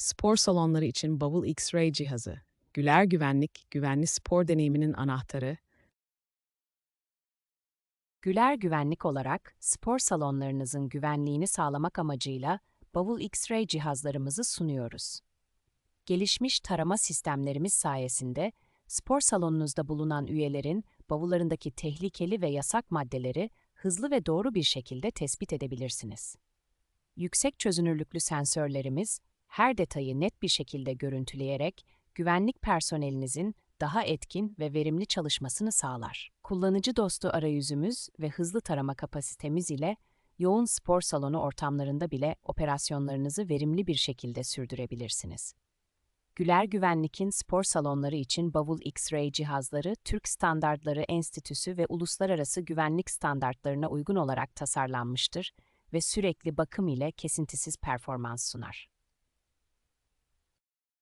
spor salonları için Bavul X-Ray cihazı, Güler Güvenlik, güvenli spor deneyiminin anahtarı, Güler Güvenlik olarak spor salonlarınızın güvenliğini sağlamak amacıyla Bavul X-Ray cihazlarımızı sunuyoruz. Gelişmiş tarama sistemlerimiz sayesinde spor salonunuzda bulunan üyelerin bavullarındaki tehlikeli ve yasak maddeleri hızlı ve doğru bir şekilde tespit edebilirsiniz. Yüksek çözünürlüklü sensörlerimiz her detayı net bir şekilde görüntüleyerek güvenlik personelinizin daha etkin ve verimli çalışmasını sağlar. Kullanıcı dostu arayüzümüz ve hızlı tarama kapasitemiz ile yoğun spor salonu ortamlarında bile operasyonlarınızı verimli bir şekilde sürdürebilirsiniz. Güler Güvenlik'in spor salonları için Bavul X-Ray cihazları, Türk Standartları Enstitüsü ve uluslararası güvenlik standartlarına uygun olarak tasarlanmıştır ve sürekli bakım ile kesintisiz performans sunar.